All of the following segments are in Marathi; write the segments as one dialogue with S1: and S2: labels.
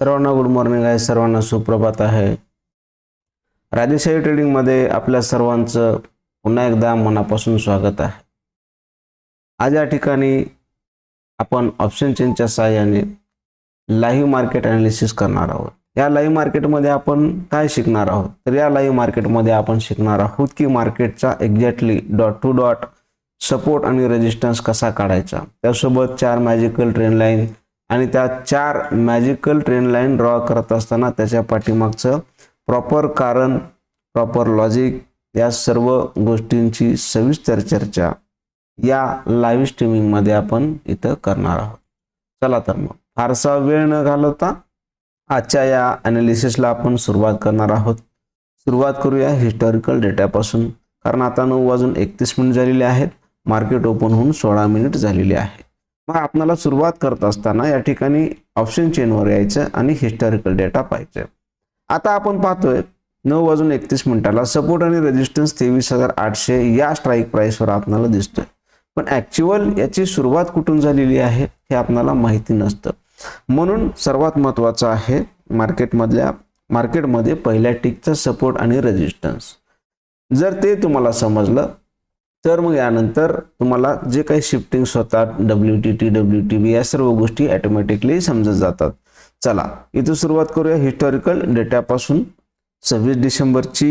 S1: सर्वांना गुड मॉर्निंग आहे सर्वांना सुप्रभात आहे. राजेशाही ट्रेडिंगमध्ये आपल्या सर्वांचं पुन्हा एकदा मनापासून स्वागत आहे. आज या ठिकाणी आपण ऑप्शन चेनच्या सहाय्याने लाईव्ह मार्केट ॲनालिसिस करणार आहोत. या लाईव्ह मार्केटमध्ये आपण काय शिकणार आहोत? तर या लाईव्ह मार्केटमध्ये आपण शिकणार आहोत की मार्केटचा exactly dot two dot support आणि रेजिस्टन्स कसा काढायचा? त्यासोबत चार मॅजिकल ट्रेन लाईन आणि त्या चार मॅजिकल ट्रेन लाईन ड्रॉ करत असताना त्याच्या पाठीमागचं प्रॉपर कारण प्रॉपर लॉजिक या सर्व गोष्टींची सविस्तर चर्चा या लाईव्ह स्ट्रीमिंगमध्ये आपण इथं करणार आहोत. चला तर मग फारसा वेळ न घालवता आजच्या या ॲनालिसिसला आपण सुरुवात करणार आहोत. सुरुवात करूया हिस्टॉरिकल डेटापासून कारण आता नऊ वाजून एकतीस मिनिट झालेले आहेत. मार्केट ओपन होऊन सोळा मिनिट झालेले आहे मग आपल्याला सुरुवात करत असताना या ठिकाणी ऑप्शन चेनवर यायचं आणि हिस्टॉरिकल डेटा पाहायचं. आता आपण पाहतोय नऊ वाजून एकतीस मिनिटाला सपोर्ट आणि रेजिस्टन्स तेवीस हजार आठशे या स्ट्राईक प्राईसवर आपल्याला दिसतोय. पण ॲक्च्युअल याची सुरुवात कुठून झालेली आहे हे आपल्याला माहिती नसतं. म्हणून सर्वात महत्त्वाचं आहे मार्केटमधल्या मार्केटमध्ये पहिल्या टिकचा सपोर्ट आणि रेजिस्टन्स जर ते तुम्हाला समजलं तर मग यानंतर तुम्हाला जे काही शिफ्टिंग्स होतात W T T W T B या सर्व गोष्टी ॲटोमॅटिकली समजत जातात. चला इथं सुरुवात करूया हिस्टॉरिकल डेटापासून सव्वीस डिसेंबरची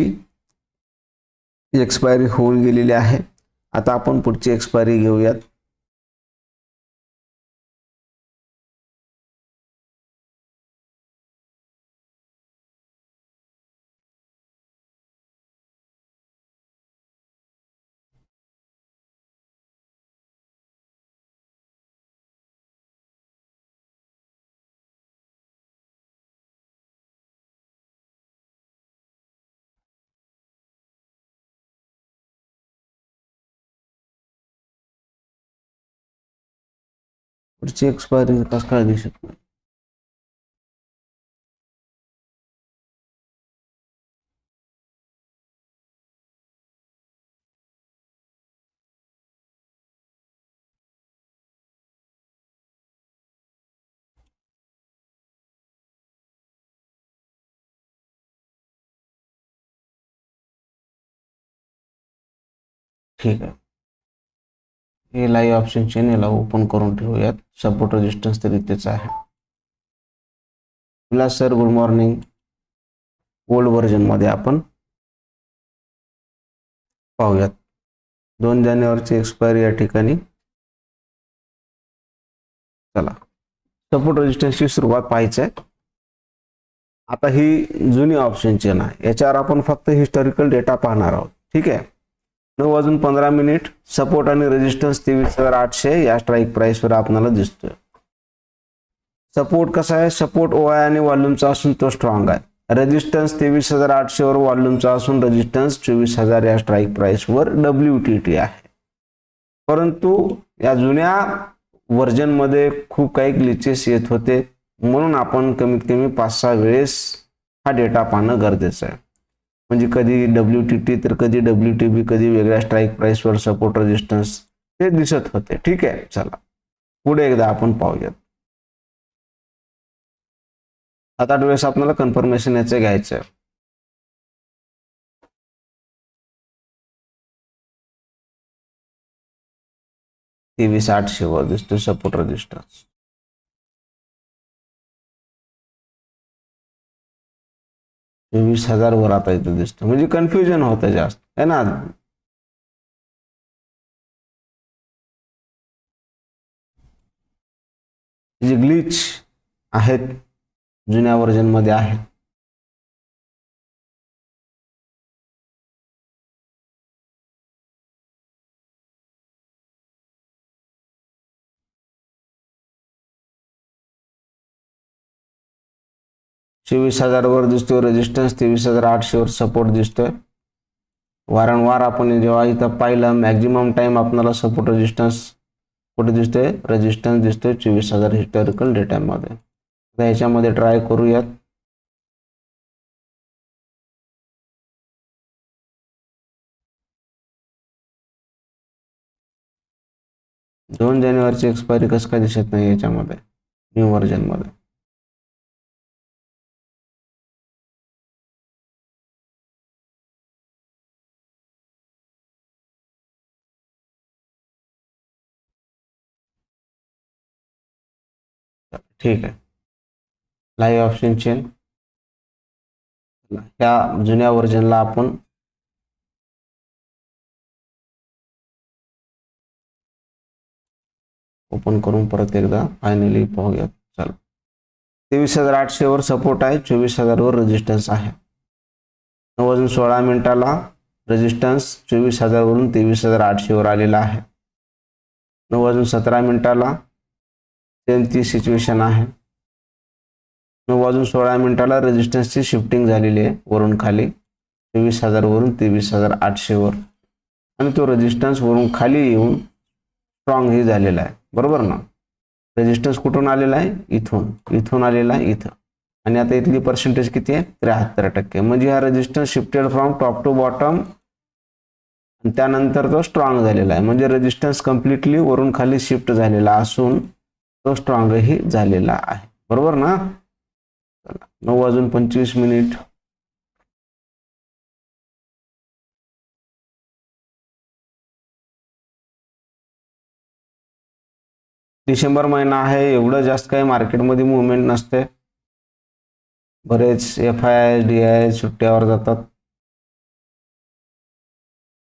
S1: एक्सपायरी होऊन गेलेली आहे. आता आपण पुढची एक्सपायरी घेऊयात. पुढची एक्सपायरी कसं काय दिसत नाही ठीक आहे हे लाईव्ह ऑप्शन चेन याला ओपन करून ठेवूयात. सपोर्ट रेजिस्टन्स तरी तेच आहे. तुला सर गुड मॉर्निंग ओल्ड व्हर्जनमध्ये आपण पाहूयात. दोन जानेवारीची एक्सपायरी या ठिकाणी. चला. सपोर्ट रेजिस्टन्सची सुरुवात पाहायची आहे. आता ही जुनी ऑप्शन चेन आहे याच्यावर आपण फक्त हिस्टॉरिकल डेटा पाहणार आहोत. ठीक आहे? नऊ वाजून पंधरा मिनिट. सपोर्ट आणि रेजिस्टन्स तेवीस हजार आठशे. या स्ट्राईक प्राईसवर आपल्याला दिसतोय. सपोर्ट कसा आहे? सपोर्ट ओ आहे आणि वॉल्यूमचा असून तो स्ट्रॉंग आहे. रेजिस्टन्स तेवीस हजार आठशेवर वॉल्यूमचा असून रेजिस्टन्स चोवीस हजार या स्ट्राईक प्राईसवर डब्ल्यू टी टी आहे. परंतु या जुन्या व्हर्जनमध्ये खूप काही ग्लिचेस येत होते. म्हणून आपण कमीत कमी पाच सहा वेळेस हा डेटा पाहणं गरजेचं आहे. म्हणजे कधी डब्ल्यू टी टी तर कधी डब्ल्यू टी बी कधी वेगळ्या स्ट्राईक प्राईसवर सपोर्ट रेजिस्टन्स ते दिसत होते. ठीक आहे चला. पुढे एकदा आपण पाहूयात. सात आठ वेळेस आपल्याला कन्फर्मेशन याचं घ्यायचं आहे. तेवीस आठशे वर दिसतो सपोर्ट रेजिस्टन्स वीस हजार वर आता इथं दिसतं. म्हणजे कन्फ्युजन होतं जास्त. आहे ना? जे ग्लिच आहेत जुन्या व्हर्जनमध्ये आहेत चोवीस हजारवर दिसतोय रेजिस्टन्स तेवीस हजार आठशेवर सपोर्ट दिसतोय. वारंवार आपण जेव्हा इथं पाहिलं मॅक्झिमम टाईम आपल्याला सपोर्ट रेजिस्टन्स कुठे दिसतोय? रेजिस्टन्स दिसतोय चोवीस हजार हिस्टॉरिकल डेटामध्ये आता ह्याच्यामध्ये ट्राय करूयात. दोन जानेवारीची एक्सपायरी कसं काय दिसत नाही याच्यामध्ये? न्यू व्हर्जनमध्ये ठीक आहे. लाईव्ह ऑप्शन चेन ह्या जुन्या व्हर्जनला आपण ओपन करून परत एकदा फायनली पाहूया चला. तेवीस हजार आठशेवर सपोर्ट आहे चोवीस हजारवर रेजिस्टन्स आहे. नऊ वाजून सोळा मिनिटाला रेजिस्टन्स चोवीस हजारवरून तेवीस हजार आठशेवर आलेला आहे. नऊ वाजून सतरा मिनिटाला सेम ती सिच्युएशन आहे. नऊ वाजून सोळा मिनिटाला रेजिस्टन्सची शिफ्टिंग झालेली आहे वरून खाली. तेवीस हजारवरून तेवीस हजार आठशेवर आणि तो रेजिस्टन्स वरून खाली येऊन स्ट्रॉंग ही झालेला आहे. बरोबर ना? रेजिस्टन्स कुठून आलेला आहे? इथून. इथून आलेला आहे इथं. आणि आता इथली पर्सेंटेज किती आहे? त्र्याहत्तर टक्के. म्हणजे हा resistance shifted from top to bottom त्यानंतर तो स्ट्रॉंग झालेला आहे. म्हणजे रेजिस्टन्स कम्प्लिटली वरून खाली शिफ्ट झालेला असून तो स्ट्रॉंगही झालेला आहे. बरोबर ना? चला, नऊ वाजून पंचवीस मिनिट. डिसेंबर महिना आहे एवढं जास्त काही मार्केटमध्ये मुवमेंट नसते. बरेच F I I D I सुट्ट्यावर जातात.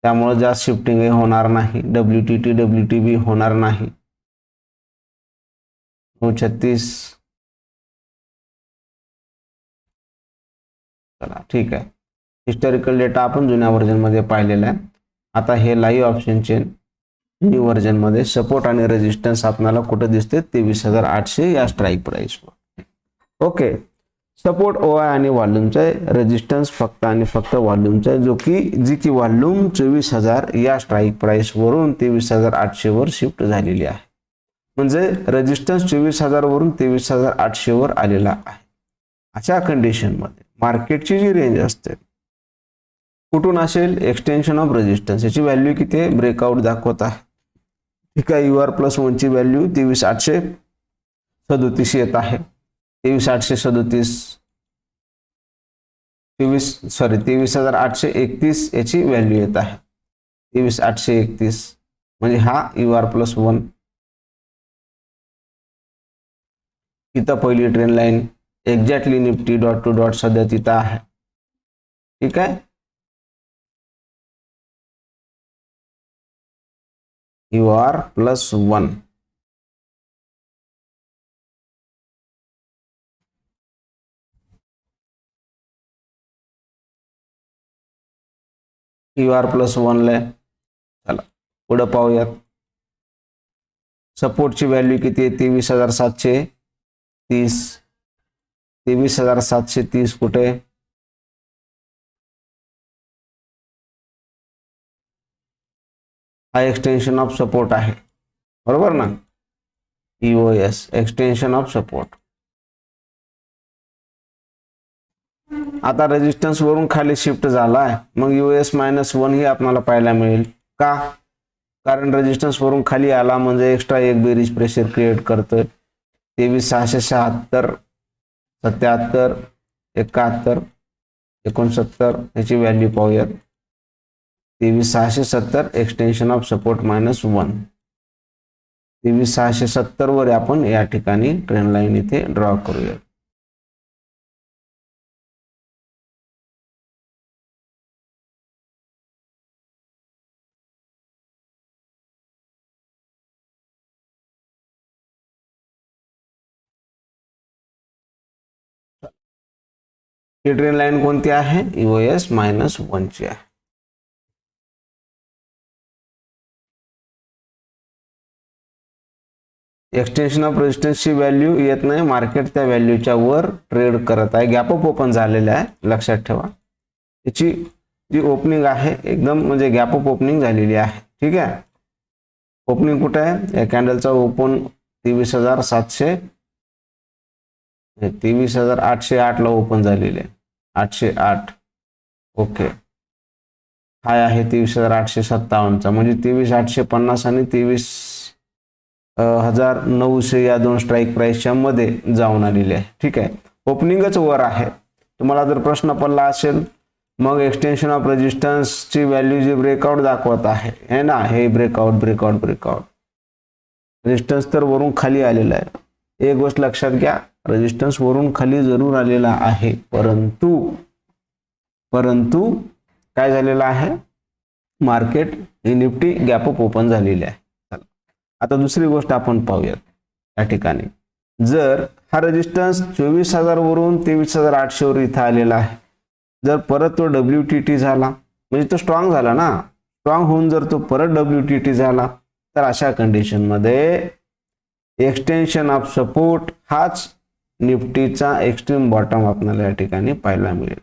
S1: त्यामुळे जास्त शिफ्टिंगही होणार नाही. W T T W T B होणार नाही. नऊ छत्तीस चला ठीक आहे. हिस्टॉरिकल डेटा आपण जुन्या व्हर्जनमध्ये पाहिलेला आहे. आता हे लाईव्ह ऑप्शनचे न्यू व्हर्जनमध्ये सपोर्ट आणि रेजिस्टन्स आपल्याला कुठं दिसते? तेवीस हजार आठशे या स्ट्राईक प्राईसवर ओके सपोर्ट ओ आय आणि व्हॉल्यूमचा आहे रेजिस्टन्स फक्त आणि फक्त व्हॉल्यूमचा आहे जो की जी की व्हॉल्यूम चोवीस हजार या स्ट्राईक प्राईसवरून तेवीस हजार आठशेवर शिफ्ट झालेली आहे. म्हणजे रेजिस्टन्स चोवीस हजारवरून तेवीस हजार आठशेवर आलेला आहे. अशा कंडिशनमध्ये मार्केटची जी रेंज असते कुठून असेल? एक्सटेन्शन ऑफ रेजिस्टन्स याची व्हॅल्यू किती आहे? ब्रेकआउट दाखवत आहे. ठीक आहे यू आर प्लस वनची व्हॅल्यू तेवीस आठशे सदोतीस येत आहे. तेवीस आठशे सदोतीस तेवीस सॉरी तेवीस हजार आठशे एकतीस याची व्हॅल्यू येत आहे. तेवीस आठशे एकतीस. म्हणजे हा यू आर प्लस वन इथं पहिली trend line exactly Nifty dot two dot सध्या तिथं आहे ठीक आहे U R plus one U R plus वनला चला, पुढं पाहूयात। सपोर्टची व्हॅल्यू किती आहे? तेवीस हज़ार सातशे तीस तेवीस हजार सातशे तीस कुठे? हा एक्सटेन्शन ऑफ सपोर्ट आहे. बरोबर ना? E O S extension of support आता रेजिस्टन्स वरून खाली शिफ्ट झालाय. मग यूएस मायनस वन ही आपल्याला पाहायला मिळेल. का? कारण रेजिस्टन्स वरून खाली आला म्हणजे एक्स्ट्रा एक बेरीज प्रेशर क्रिएट करतोय. तेवीस सहाशे शहात्तर सत्याहत्तर एकाहत्तर एकोणसत्तर याची व्हॅल्यू पाहूयात. तेवीस सहाशे सत्तर extension of support minus one तेवीस सहाशे सत्तर वर आपण या ठिकाणी ट्रेन लाईन इथे ड्रॉ करूया ही ट्रेन लाईन कोणती आहे? यू एस मायनस वनची आहे. एक्सटेन्शन ऑफ रेजिस्टन्सची व्हॅल्यू येत नाही. मार्केट त्या व्हॅल्यूच्या वर ट्रेड करत आहे. गॅप अप ओपन झालेलं आहे. लक्षात ठेवा. त्याची जी ओपनिंग आहे एकदम म्हणजे गॅप अप ओपनिंग झालेली आहे. ठीक आहे? ओपनिंग कुठे आहे? या कॅन्डलचा ओपन तेवीस हजार सातशे तेवीस हजार आठशे आठला ओपन झालेले आहे. आठशे आठ. ओके. हाय आहे तेवीस हजार आठशे सत्तावन्नचा. म्हणजे तेवीस आठशे पन्नास आणि तेवीस हजार नऊशे या दोन स्ट्राईक प्राईसच्या मध्ये जाऊन आलेली आहे. ठीक आहे. ओपनिंगच वर आहे. तुम्हाला जर प्रश्न पडला असेल मग एक्सटेन्शन ऑफ रेजिस्टन्सची व्हॅल्यू जी ब्रेकआउट दाखवत आहे हे ना? हे ब्रेकआउट ब्रेकआउट ब्रेकआउट रेजिस्टन्स तर वरून खाली आलेलं आहे. एक गोष्ट लक्षात घ्या. रेजिस्टन्स वरून खाली जरूर आलेला आहे. परंतु परंतु काय झालेलं आहे? मार्केट ही निफ्टी गॅपअप ओपन झालेली आहे. आता दुसरी गोष्ट आपण पाहूयात या ठिकाणी. जर हा रेजिस्टन्स चोवीस हजार वरून तेवीस हजार आठशेवर इथं आलेला आहे. जर परत तो डब्ल्यू टी टी झाला म्हणजे तो स्ट्रॉंग झाला ना? स्ट्रॉंग होऊन जर तो परत डब्ल्यू टी टी झाला तर अशा कंडिशनमध्ये एक्सटेन्शन ऑफ सपोर्ट हाच निफ्टीचा एक्स्ट्रीम बॉटम आपल्याला या ठिकाणी पाहायला मिळेल.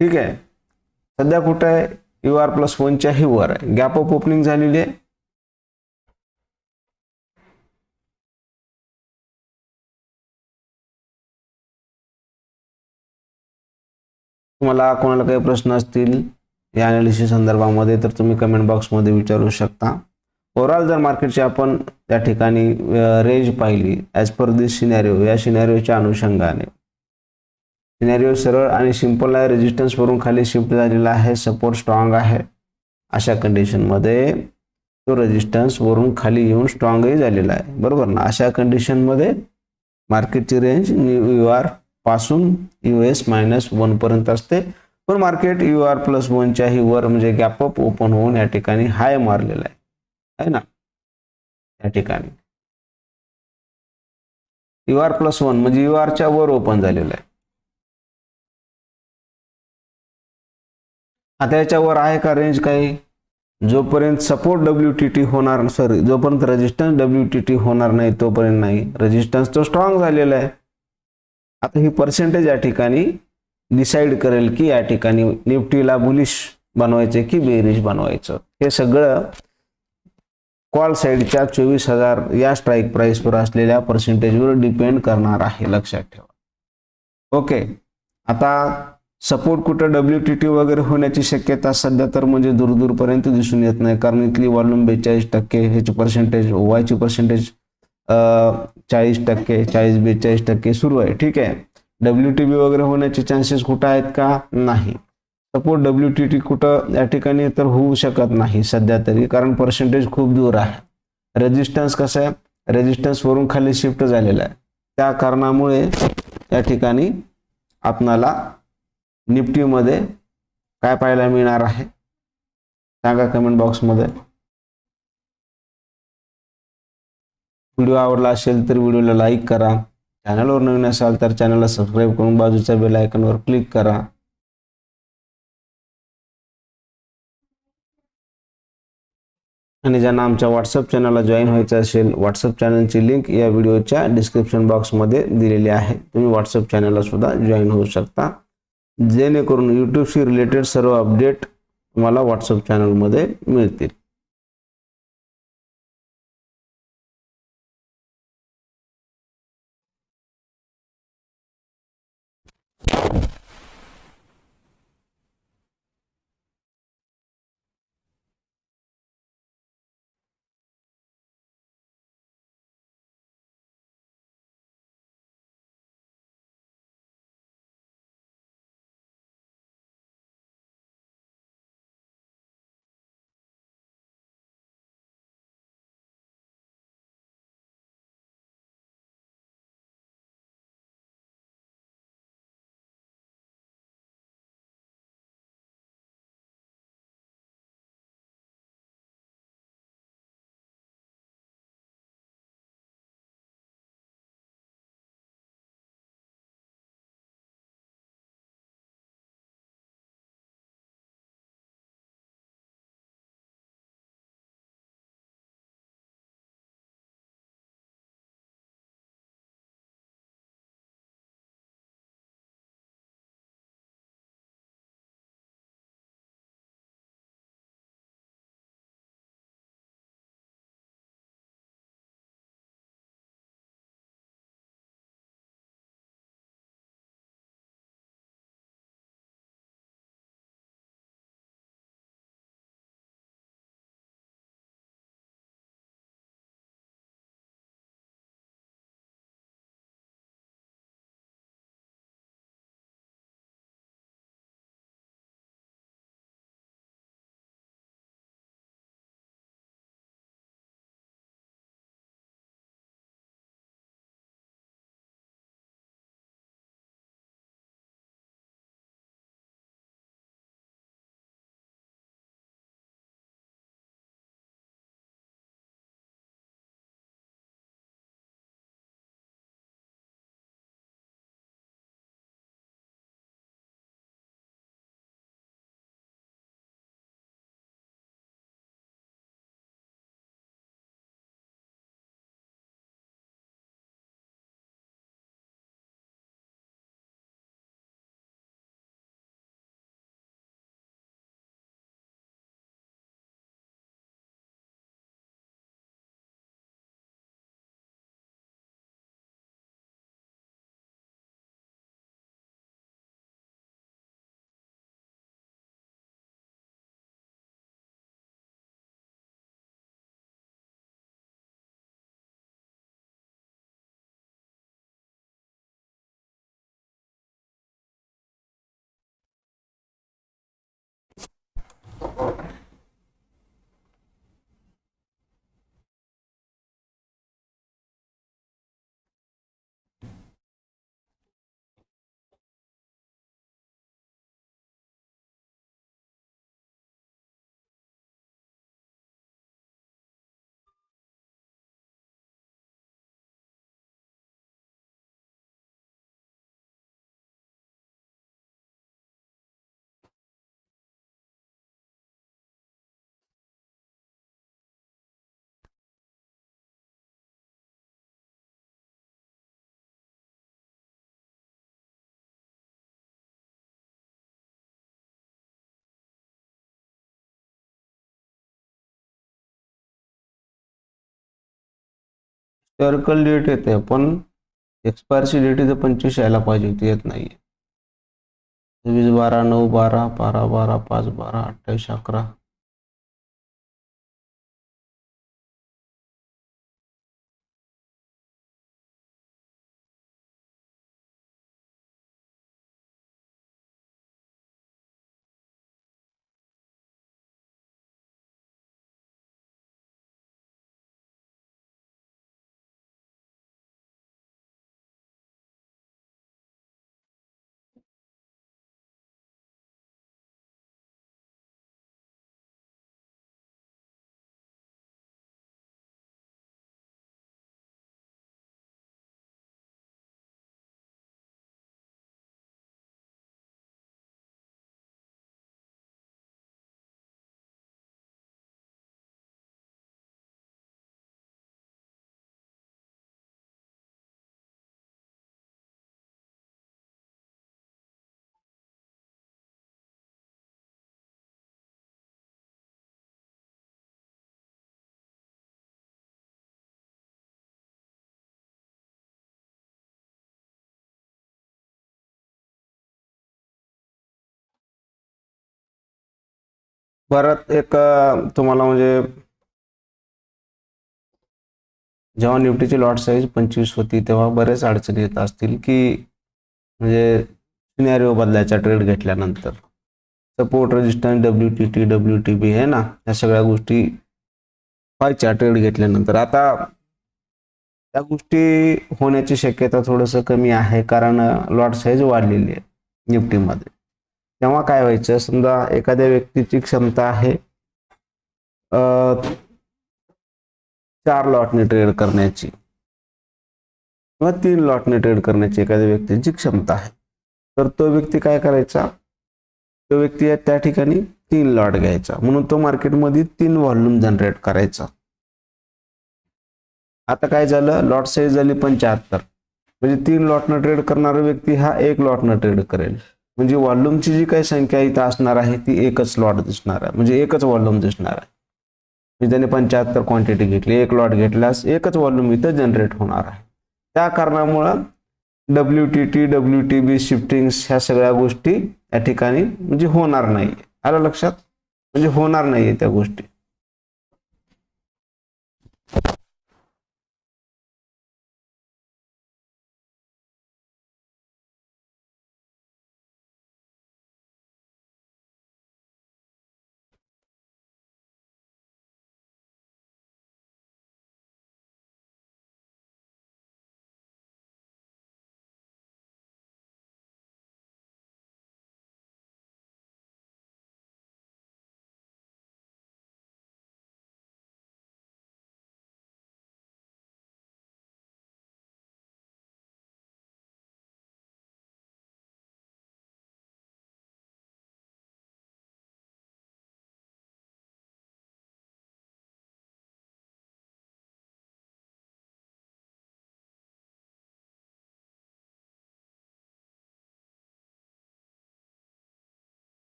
S1: ठीक आहे. सध्या कुठं आहे? यू आर प्लस वनच्या ही वर आहे. गॅप ऑफ ओपनिंग झालेली आहे. तुम्हाला कोणाला काही प्रश्न असतील या अनालिसिस संदर्भामध्ये तर तुम्ही कमेंट बॉक्समध्ये विचारू शकता. ओव्हरऑल जर मार्केटची आपण त्या ठिकाणी रेंज पाहिली ॲज पर दिस सिनॅरिओ या सिनॅरिओच्या अनुषंगाने. सिनॅरिओ सरळ आणि सिंपल आहे रेजिस्टन्सवरून खाली शिफ्ट झालेला आहे सपोर्ट स्ट्रॉंग आहे. अशा कंडिशनमध्ये तो रेजिस्टन्स वरून खाली येऊन स्ट्रॉंगही झालेला आहे. बरोबर ना? अशा कंडिशनमध्ये मार्केटची रेंज यू आरपासून यू एस मायनस वनपर्यंत असते. पण मार्केट यू आर प्लस वनच्याही वर म्हणजे गॅपअप ओपन होऊन या ठिकाणी हाय मारलेला आहे. आहे ना? या ठिकाणी. यू आर प्लस वन म्हणजे यू आरच्या वर ओपन झालेलं आहे. आता याच्यावर आहे का रेंज काही? जोपर्यंत सपोर्ट डब्ल्यू टी टी होणार सॉरी जोपर्यंत रेजिस्टन्स डब्ल्यू टी टी होणार नाही तोपर्यंत नाही. रेजिस्टन्स तो स्ट्रॉंग झालेला आहे. आता ही पर्सेंटेज या ठिकाणी डिसाईड करेल की या ठिकाणी निफ्टीला बुलिश बनवायचे की बेरिश बनवायचं. हे सगळं कॉल साईडच्या चोवीस हजार या स्ट्राईक प्राईसवर असलेल्या पर्सेंटेजवर डिपेंड करणार आहे. लक्षात ठेवा. ओके आता सपोर्ट कुठं डब्ल्यू टी टी वगैरे होण्याची शक्यता सध्या तर म्हणजे दूरदूरपर्यंत दिसून येत नाही. कारण इथली वॉल्यूम बेचाळीस टक्के ह्याची पर्सेंटेज ओवायची पर्सेंटेज चाळीस टक्के चाळीस बेचाळीस टक्के सुरू आहे. ठीक आहे. डब्ल्यू टी बी वगैरे होण्याचे चान्सेस कुठं आहेत का? नाही. सपोर्ट डब्ल्यू टी टी कुठं या ठिकाणी तर होऊ शकत नाही सध्या तरी कारण पर्सेंटेज खूप दूर आहे. रेजिस्टन्स कसं आहे? रेजिस्टन्स वरून खाली शिफ्ट झालेला आहे. त्या कारणामुळे या ठिकाणी आपणाला निफ्टीमध्ये काय पाहायला मिळणार आहे? सांगा कमेंट बॉक्समध्ये व्हिडिओ आवडला असेल तर व्हिडिओला लाईक करा. चॅनलवर नवीन असाल तर चॅनलला सबस्क्राईब करून बाजूच्या बेल आयकॉनवर क्लिक करा. आणि ज्यांना आमच्या व्हॉट्सअप चॅनलला जॉईन व्हायचं असेल व्हॉट्सअप चॅनलची लिंक या व्हिडिओच्या डिस्क्रिप्शन बॉक्समध्ये दिलेली आहे. तुम्ही व्हॉट्सअप चॅनलला सुद्धा जॉईन होऊ शकता. जेणेकरून यूट्यूबशी रिलेटेड सर्व अपडेट तुम्हाला व्हॉट्सअप चॅनलमध्ये मिळतील. हिस्टॉरिकल डेट येते पण एक्सपायरची डेट इथे पंचवीस यायला पाहिजे होती येत नाही वीस बारा नऊ बारा बारा बारा पाच बारा अठ्ठावीस अकरा. परत एक तुम्हाला म्हणजे जेव्हा निफ्टीची लॉट साईज पंचवीस होती तेव्हा बरेच अडचणी येत असतील की म्हणजे सिनॅरिओ बदलायचा ट्रेड घेतल्यानंतर. Support resistance W T T W T B आहे ना या सगळ्या गोष्टी व्हायच्या ट्रेड घेतल्यानंतर. आता त्या गोष्टी होण्याची शक्यता थोडंसं कमी आहे कारण लॉट साईज वाढलेली आहे निफ्टीमध्ये. तेव्हा काय व्हायचं? समजा एखाद्या व्यक्तीची क्षमता आहे चार लॉटने ट्रेड करण्याची किंवा तीन लॉटने ट्रेड करण्याची एखाद्या व्यक्तीची क्षमता आहे. तर तो व्यक्ती काय करायचा? तो व्यक्ती आहे त्या ठिकाणी तीन लॉट घ्यायचा. म्हणून तो मार्केटमध्ये तीन व्हॉल्यूम जनरेट करायचा. आता काय झालं? लॉट साईज झाली पंच्याहत्तर. म्हणजे तीन लॉटनं ट्रेड करणारा व्यक्ती हा एक लॉटनं ट्रेड करेल. म्हणजे वॉल्यूमची जी काही संख्या इथं असणार आहे ती एकच लॉट दिसणार आहे. म्हणजे एकच वॉल्यूम दिसणार आहे. म्हणजे त्याने पंच्याहत्तर क्वांटिटी घेतली एक लॉट घेतल्यास एकच वॉल्यूम इथं जनरेट होणार आहे. त्या कारणामुळं W T T W T B shiftings ह्या सगळ्या गोष्टी या ठिकाणी म्हणजे होणार नाही आलं लक्षात? म्हणजे होणार नाही त्या गोष्टी.